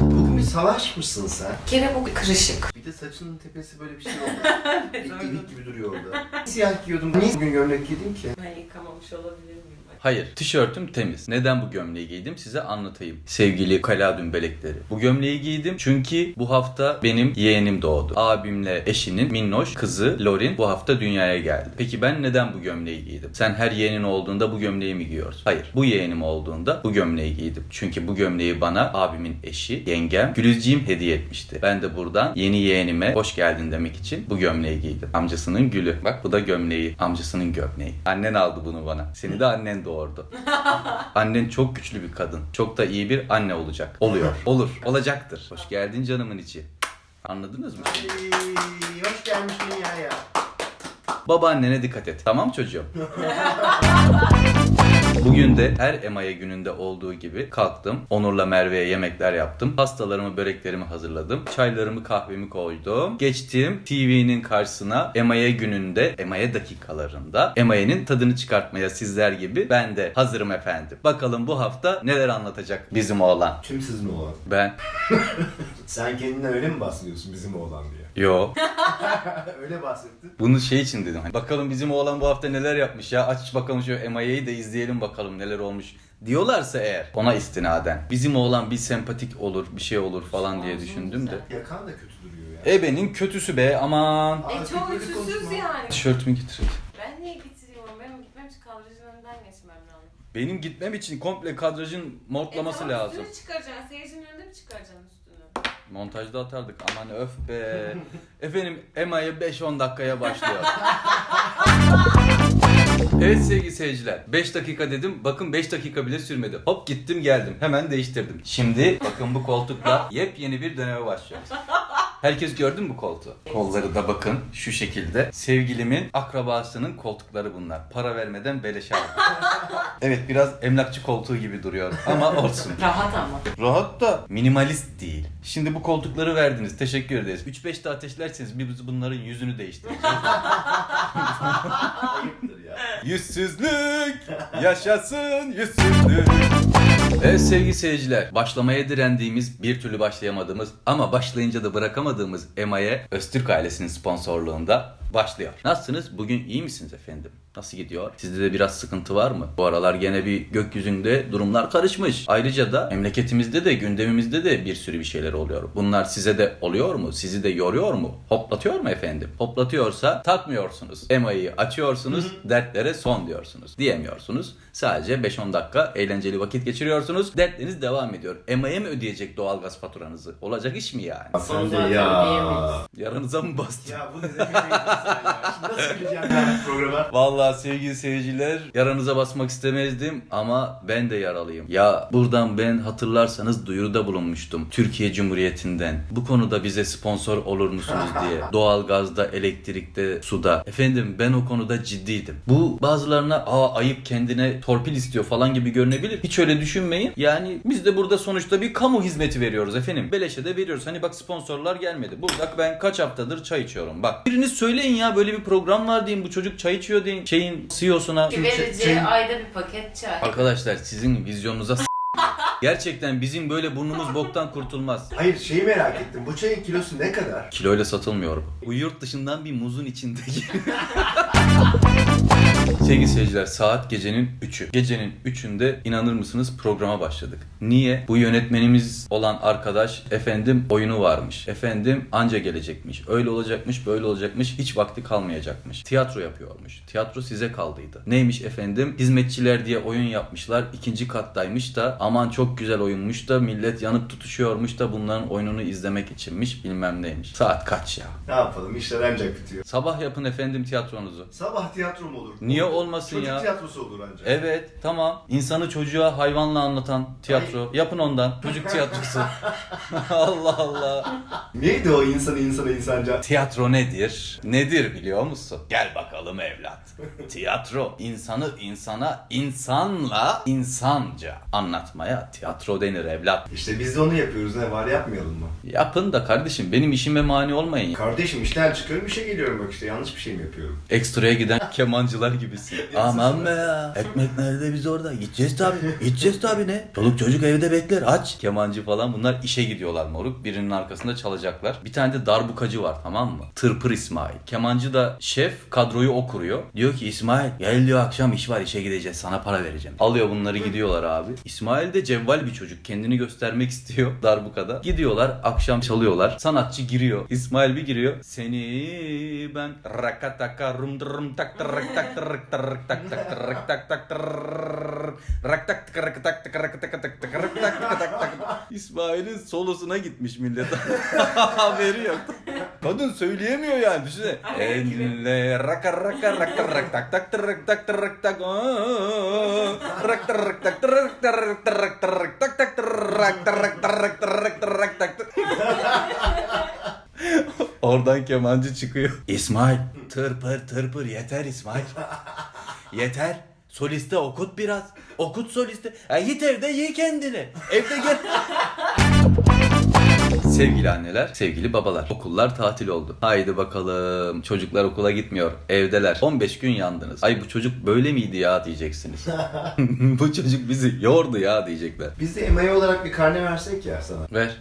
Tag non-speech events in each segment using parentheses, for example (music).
Bugün bir savaş mısın sen? Kere bu kırışık. Bir de saçının tepesi böyle bir şey oldu. (laughs) İlk ilik gibi duruyor orada. Siyah giyiyordum. Niye bugün gömlek giydin ki? Ben yıkamamış olabilir miyim? Hayır, tişörtüm temiz. Neden bu gömleği giydim size anlatayım. Sevgili kala dümbelekleri. Bu gömleği giydim çünkü bu hafta benim yeğenim doğdu. Abimle eşinin minnoş kızı Lorin bu hafta dünyaya geldi. Peki ben neden bu gömleği giydim? Sen her yeğenin olduğunda bu gömleği mi giyiyorsun? Hayır. Bu yeğenim olduğunda bu gömleği giydim. Çünkü bu gömleği bana abimin eşi, yengem, Gülüzciğim hediye etmişti. Ben de buradan yeni yeğenime hoş geldin demek için bu gömleği giydim. Amcasının gülü. Bak bu da gömleği. Amcasının gömleği. Annen aldı bunu bana. Seni de annen doğurdu. Annen çok güçlü bir kadın. Çok da iyi bir anne olacak. Oluyor. Olur. Olacaktır. Hoş geldin canımın içi. Anladınız mı? Ay, hoş gelmiş dünyaya. Babaannene dikkat et. Tamam çocuğum? (laughs) Bugün de her Emaya gününde olduğu gibi kalktım. Onur'la Merve'ye yemekler yaptım. Pastalarımı, böreklerimi hazırladım. Çaylarımı, kahvemi koydum. Geçtim TV'nin karşısına Emaya gününde, Emaya dakikalarında Emaya'nın tadını çıkartmaya sizler gibi ben de hazırım efendim. Bakalım bu hafta neler anlatacak bizim oğlan. Tüm sizin oğlan. Ben (laughs) Sen kendinden öyle mi bahsediyorsun bizim oğlan diye? Yo (laughs) öyle bahsettin. Bunu şey için dedim. Hani bakalım bizim oğlan bu hafta neler yapmış ya. Aç bakalım şu MIA'yı da izleyelim bakalım neler olmuş. Diyorlarsa eğer ona istinaden bizim oğlan bir sempatik olur bir şey olur falan diye düşündüm de. Yakan da kötü duruyor ya. Ebenin kötüsü be aman. E çok kötü ütüsüz konuşma. yani. Tişörtümü. Ben niye getiriyorum? Benim gitmem için kadrajın önünden geçmem lazım. Benim gitmem için komple kadrajın mortlaması e, tamam, lazım. Üstünü çıkaracaksın. Seyircinin önünde mi çıkaracaksın? Montajda atardık aman öf be. (laughs) Efendim Ema'ya 5-10 dakikaya başlıyor. (laughs) Evet sevgili seyirciler 5 dakika dedim bakın 5 dakika bile sürmedi. Hop gittim geldim hemen değiştirdim. Şimdi bakın bu koltukla yepyeni bir döneme başlıyoruz. Herkes gördü mü bu koltuğu? Kolları da bakın şu şekilde. Sevgilimin akrabasının koltukları bunlar. Para vermeden beleşe aldım. (laughs) evet biraz emlakçı koltuğu gibi duruyor ama olsun. Rahat ama. Rahat da minimalist değil. Şimdi bu koltukları verdiniz. Teşekkür ederiz. 3-5 de ateşlerseniz biz bunların yüzünü değiştireceğiz. (laughs) Ayıptır ya. Yüzsüzlük! Yaşasın yüzsüzlük! Evet sevgili seyirciler, başlamaya direndiğimiz, bir türlü başlayamadığımız ama başlayınca da bırakamadığımız Emaye Öztürk ailesinin sponsorluğunda başlıyor. Nasılsınız? Bugün iyi misiniz efendim? Nasıl gidiyor? Sizde de biraz sıkıntı var mı? Bu aralar gene bir gökyüzünde durumlar karışmış. Ayrıca da memleketimizde de gündemimizde de bir sürü bir şeyler oluyor. Bunlar size de oluyor mu? Sizi de yoruyor mu? Hoplatıyor mu efendim? Hoplatıyorsa takmıyorsunuz. Emayı açıyorsunuz, dertlere son diyorsunuz. Diyemiyorsunuz. Sadece 5-10 dakika eğlenceli vakit geçiriyorsunuz. Dertleriniz devam ediyor. Emay'a mı ödeyecek doğalgaz faturanızı? Olacak iş mi yani? Zaten ya. Yaranıza mı bastı? Ya bu ne demek nasıl gireceğim ben bu programa? Vallahi sevgili seyirciler yaranıza basmak istemezdim ama ben de yaralıyım. Ya buradan ben hatırlarsanız duyuruda bulunmuştum Türkiye Cumhuriyeti'nden. Bu konuda bize sponsor olur musunuz diye. (laughs) Doğalgazda, elektrikte, suda. Efendim ben o konuda ciddiydim. Bu bazılarına aa ayıp kendine torpil istiyor falan gibi görünebilir. Hiç öyle düşünmeyin. Yani biz de burada sonuçta bir kamu hizmeti veriyoruz efendim. Beleşe de veriyoruz. Hani bak sponsorlar gelmedi. Burada ben kaç haftadır çay içiyorum. Bak biriniz söyleyin ya böyle bir program var deyin. Bu çocuk çay içiyor deyin. Şeyin CEO'suna. Verici Şey- ayda bir paket çay. Arkadaşlar sizin vizyonunuza s- (laughs) Gerçekten bizim böyle burnumuz boktan kurtulmaz. Hayır şeyi merak ettim. Bu çayın kilosu ne kadar? Kiloyla satılmıyor bu. Bu yurt dışından bir muzun içinde. (laughs) Sevgili seyirciler saat gecenin 3'ü. Gecenin 3'ünde inanır mısınız programa başladık. Niye? Bu yönetmenimiz olan arkadaş efendim oyunu varmış. Efendim anca gelecekmiş. Öyle olacakmış böyle olacakmış. Hiç vakti kalmayacakmış. Tiyatro yapıyormuş. Tiyatro size kaldıydı. Neymiş efendim? Hizmetçiler diye oyun yapmışlar. İkinci kattaymış da aman çok güzel oyunmuş da millet yanıp tutuşuyormuş da bunların oyununu izlemek içinmiş bilmem neymiş. Saat kaç ya? Ne yapalım işler ancak bitiyor. Sabah yapın efendim tiyatronuzu. Sabah tiyatro mu olur? Niye olmasın Çocuk ya? tiyatrosu olur ancak. Evet tamam. İnsanı çocuğa hayvanla anlatan tiyatro. Yapın ondan. Çocuk (laughs) tiyatrosu. (laughs) Allah Allah. Neydi o insanı insana insanca? Tiyatro nedir? Nedir biliyor musun? Gel bakalım evlat. Tiyatro insanı insana insanla insanca anlatmaya tiyatro denir evlat. İşte biz de onu yapıyoruz ne var yapmayalım mı? Yapın da kardeşim benim işime mani olmayın. Kardeşim işten çıkıyorum işe geliyorum bak işte yanlış bir şey mi yapıyorum? Ekstraya giden (laughs) kemancılar gibisin. Aman be ya. Ekmek nerede biz orada? Gideceğiz tabi. Gideceğiz tabi ne? Çoluk çocuk evde bekler aç. Kemancı falan bunlar işe gidiyorlar moruk. Birinin arkasında çalacaklar. Bir tane de darbukacı var tamam mı? Tırpır İsmail. Kemancı da şef kadroyu o kuruyor. Diyor ki İsmail gel diyor akşam iş var işe gideceğiz sana para vereceğim. Alıyor bunları gidiyorlar abi. İsmail de cevval bir çocuk. Kendini göstermek istiyor (laughs) darbukada. Gidiyorlar akşam çalıyorlar. Sanatçı giriyor. İsmail bir giriyor. Seni ben rakataka rum tak tak tak tırk tak tak tırk tak tak tırk rak tak tırk tak tırk tak tak tak tırk tak tak tak İsmail'in solosuna gitmiş millet. Haberi yok. Kadın söyleyemiyor yani düşünsene. Elle raka raka raka rak tak tak tırk tak tırk tak rak tırk tak tırk tırk tırk tırk tak tak tırk tırk tırk tırk tırk tak Oradan kemancı çıkıyor. İsmail tırpır tırpır yeter İsmail. Yeter. Soliste okut biraz. Okut soliste. Ya git evde ye kendini. Evde gel. Sevgili anneler, sevgili babalar. Okullar tatil oldu. Haydi bakalım. Çocuklar okula gitmiyor. Evdeler. 15 gün yandınız. Ay bu çocuk böyle miydi ya diyeceksiniz. (laughs) (laughs) bu çocuk bizi yordu ya diyecekler. Biz de email olarak bir karne versek ya sana. Ver.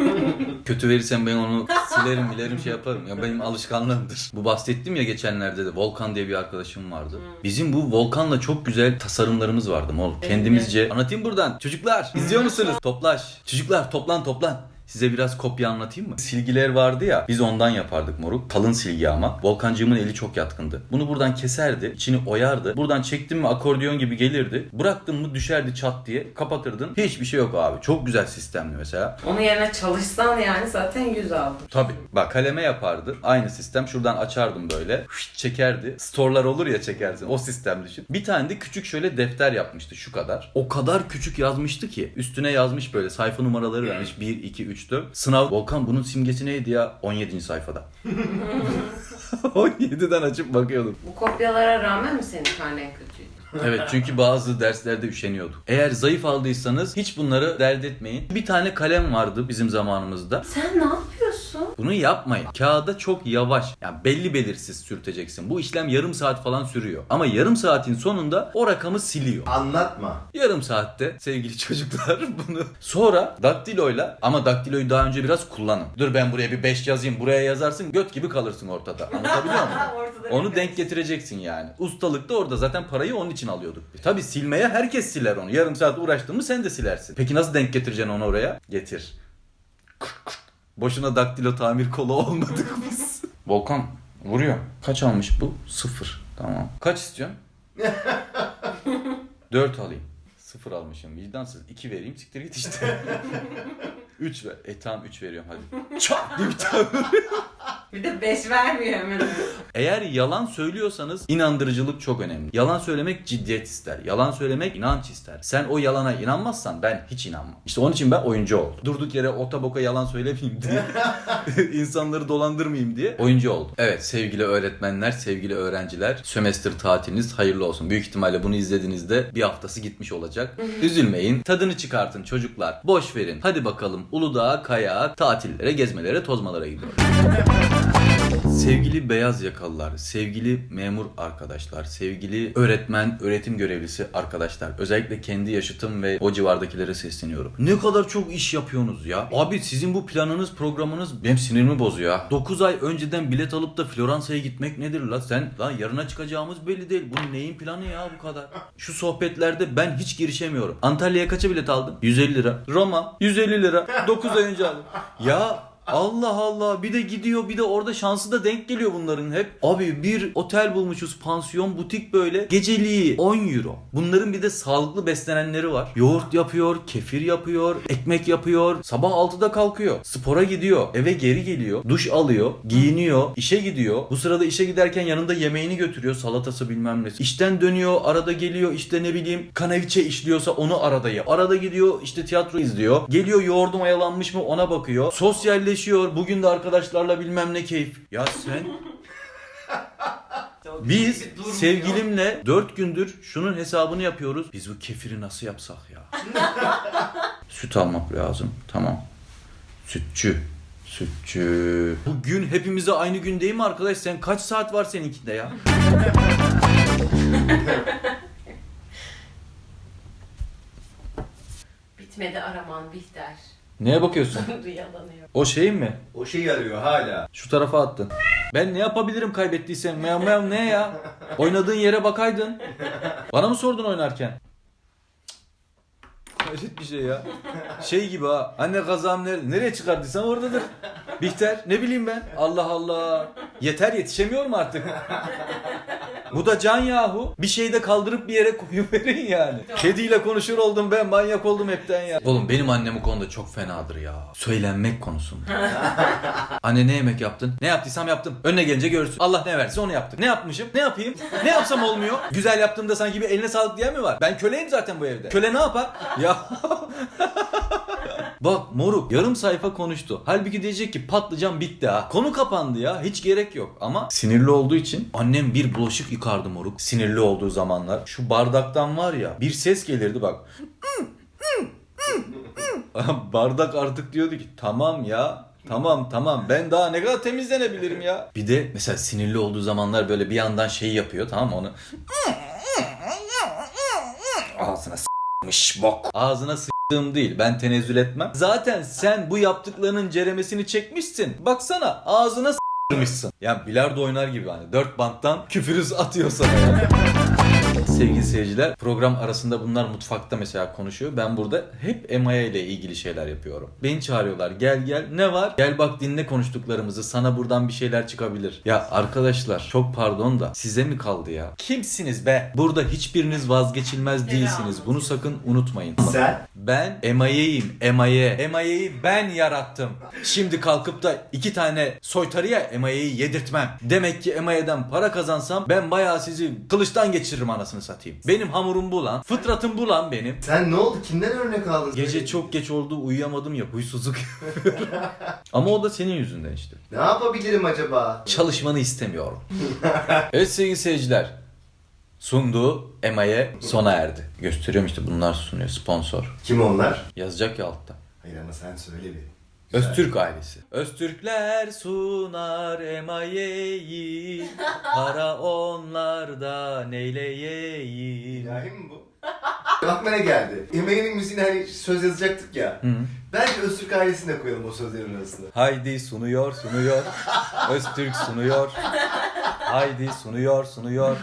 (laughs) Kötü verirsen ben onu silerim bilerim şey yaparım. Ya benim alışkanlığımdır. Bu bahsettim ya geçenlerde de Volkan diye bir arkadaşım vardı. Bizim bu Volkan'la çok güzel tasarımlarımız vardı mol. Kendimizce. Anlatayım buradan. Çocuklar izliyor musunuz? Toplaş. Çocuklar toplan toplan. Size biraz kopya anlatayım mı? Silgiler vardı ya biz ondan yapardık moruk. Kalın silgi ama. Volkancığımın eli çok yatkındı. Bunu buradan keserdi. içini oyardı. Buradan çektim mi akordeon gibi gelirdi. Bıraktın mı düşerdi çat diye. Kapatırdın. Hiçbir şey yok abi. Çok güzel sistemli mesela. Onun yerine çalışsan yani zaten 100 aldın. Tabi. Bak kaleme yapardı. Aynı sistem. Şuradan açardım böyle. Hışt, çekerdi. Storelar olur ya çekersin. O sistem düşün. Bir tane de küçük şöyle defter yapmıştı şu kadar. O kadar küçük yazmıştı ki. Üstüne yazmış böyle sayfa numaraları vermiş. 1, 2, 3, 4. Sınav. Volkan bunun simgesi neydi ya? 17. sayfada. (laughs) 17'den açıp bakıyordum. Bu kopyalara rağmen mi senin karnen kötüydü? Evet çünkü bazı derslerde üşeniyorduk. Eğer zayıf aldıysanız hiç bunları dert etmeyin. Bir tane kalem vardı bizim zamanımızda. Sen ne yapıyorsun? Bunu yapmayın. Kağıda çok yavaş, yani belli belirsiz sürteceksin. Bu işlem yarım saat falan sürüyor. Ama yarım saatin sonunda o rakamı siliyor. Anlatma. Yarım saatte sevgili çocuklar (laughs) bunu. Sonra daktiloyla ama daktiloyu daha önce biraz kullanın. Dur ben buraya bir 5 yazayım buraya yazarsın göt gibi kalırsın ortada. Anlatabiliyor muyum? (laughs) Ortada Onu denk getireceksin yani. Ustalık da orada zaten parayı onun için alıyorduk. E tabi silmeye herkes siler onu. Yarım saat uğraştın mı sen de silersin. Peki nasıl denk getireceksin onu oraya? Getir. Boşuna daktilo tamir kolu olmadık biz. (laughs) Volkan vuruyor. Kaç almış bu? Sıfır. Tamam. Kaç istiyorsun? (laughs) Dört alayım. Sıfır almışım. Vicdansız. İki vereyim. Siktir git işte. (laughs) üç ver. E tamam üç veriyorum hadi. Çak diye bir tane Bir de 5 vermiyor hemen. Eğer yalan söylüyorsanız inandırıcılık çok önemli. Yalan söylemek ciddiyet ister. Yalan söylemek inanç ister. Sen o yalana inanmazsan ben hiç inanmam. İşte onun için ben oyuncu oldum. Durduk yere otaboka yalan söylemeyeyim diye. (laughs) insanları dolandırmayayım diye oyuncu oldum. Evet sevgili öğretmenler, sevgili öğrenciler sömestr tatiliniz hayırlı olsun. Büyük ihtimalle bunu izlediğinizde bir haftası gitmiş olacak. (laughs) Üzülmeyin. Tadını çıkartın çocuklar. Boş verin. Hadi bakalım Uludağ'a, kayağa, tatillere, gezmelere, tozmalara gidiyoruz. (laughs) Sevgili beyaz yakalılar, sevgili memur arkadaşlar, sevgili öğretmen, öğretim görevlisi arkadaşlar. Özellikle kendi yaşıtım ve o civardakilere sesleniyorum. Ne kadar çok iş yapıyorsunuz ya. Abi sizin bu planınız, programınız benim sinirimi bozuyor ya. 9 ay önceden bilet alıp da Floransa'ya gitmek nedir la sen? Lan yarına çıkacağımız belli değil. Bu neyin planı ya bu kadar? Şu sohbetlerde ben hiç girişemiyorum. Antalya'ya kaça bilet aldın? 150 lira. Roma 150 lira. 9 ay önce aldım. Ya Allah Allah bir de gidiyor bir de orada şansı da denk geliyor bunların hep. Abi bir otel bulmuşuz pansiyon butik böyle geceliği 10 euro. Bunların bir de sağlıklı beslenenleri var. Yoğurt yapıyor, kefir yapıyor, ekmek yapıyor. Sabah 6'da kalkıyor. Spora gidiyor. Eve geri geliyor. Duş alıyor. Giyiniyor. işe gidiyor. Bu sırada işe giderken yanında yemeğini götürüyor. Salatası bilmem nesi. İşten dönüyor. Arada geliyor işte ne bileyim kanaviçe işliyorsa onu arada yap. Arada gidiyor işte tiyatro izliyor. Geliyor yoğurdu mayalanmış mı ona bakıyor. Sosyalleşiyor. Bugün de arkadaşlarla bilmem ne keyif. Ya sen biz sevgilimle 4 gündür şunun hesabını yapıyoruz. Biz bu kefiri nasıl yapsak ya? (laughs) Süt almak lazım. Tamam. Sütçü. Sütçü. Bugün hepimize aynı gün değil mi arkadaş? Sen kaç saat var seninkinde ya? (laughs) Bitmedi araman Bihter. Neye bakıyorsun? (laughs) Rüyalanıyor. O şey mi? O şeyi arıyor hala. Şu tarafa attın. Ben ne yapabilirim kaybettiysem? Meow meow ne ya? Oynadığın yere bakaydın. Bana mı sordun oynarken? Hayret bir şey ya. Şey gibi ha. Anne kazağım nerede? Nereye çıkardıysam oradadır. Bihter ne bileyim ben. Allah Allah. Yeter yetişemiyorum artık. Bu da can yahu. Bir şeyde kaldırıp bir yere koyuverin (laughs) yani. Kediyle konuşur oldum ben manyak oldum hepten ya. Oğlum benim annem bu konuda çok fenadır ya. Söylenmek konusunda. (laughs) Anne ne yemek yaptın? Ne yaptıysam yaptım. Önüne gelince görürsün. Allah ne verse onu yaptık. Ne yapmışım? Ne yapayım? Ne yapsam olmuyor? Güzel yaptığımda sanki bir eline sağlık diyen mi var? Ben köleyim zaten bu evde. Köle ne yapar? (laughs) Ya Bak moruk yarım sayfa konuştu. Halbuki diyecek ki patlıcan bitti ha. Konu kapandı ya. Hiç gerek yok. Ama sinirli olduğu için annem bir bulaşık yıkardı moruk. Sinirli olduğu zamanlar. Şu bardaktan var ya bir ses gelirdi bak. (laughs) Bardak artık diyordu ki tamam ya Tamam tamam ben daha ne kadar temizlenebilirim ya. Bir de mesela sinirli olduğu zamanlar böyle bir yandan şey yapıyor tamam mı onu. Ağzına (laughs) s**mış bok. Ağzına s**tığım değil ben tenezzül etmem. Zaten sen bu yaptıklarının ceremesini çekmişsin. Baksana ağzına s**mışsın. Ya bilardo oynar gibi hani dört banttan küfürüz atıyor sana. Sevgili seyirciler program arasında bunlar mutfakta mesela konuşuyor. Ben burada hep Emaya ile ilgili şeyler yapıyorum. Beni çağırıyorlar gel gel ne var? Gel bak dinle konuştuklarımızı sana buradan bir şeyler çıkabilir. Ya arkadaşlar çok pardon da size mi kaldı ya? Kimsiniz be? Burada hiçbiriniz vazgeçilmez değilsiniz. Bunu sakın unutmayın. Sen Ben Emaye'yim. Emaye. Emaye'yi ben yarattım. Şimdi kalkıp da iki tane soytarıya Emaye'yi yedirtmem. Demek ki Emaye'den para kazansam ben bayağı sizi kılıçtan geçiririm anasını satayım. Benim hamurum bu lan. Fıtratım bu lan benim. sen ne oldu? Kimden örnek aldın? Gece çok geç oldu uyuyamadım ya huysuzluk. (laughs) Ama o da senin yüzünden işte. Ne yapabilirim acaba? Çalışmanı istemiyorum. (laughs) evet sevgili seyirciler. Sunduğu Emaye sona erdi. Gösteriyorum işte bunlar sunuyor sponsor. Kim onlar? Yazacak ya altta. Hayır ama sen söyle bir. Öztürk ailesi. Öztürkler sunar emayeyi, para onlarda neyleyeyim. İlahi mi bu? Aklıma ne geldi? Emeğinin müziğine hani söz yazacaktık ya. Hı. Bence Öztürk ailesini de koyalım o sözlerin arasına. Haydi sunuyor sunuyor, Öztürk sunuyor. Haydi sunuyor sunuyor.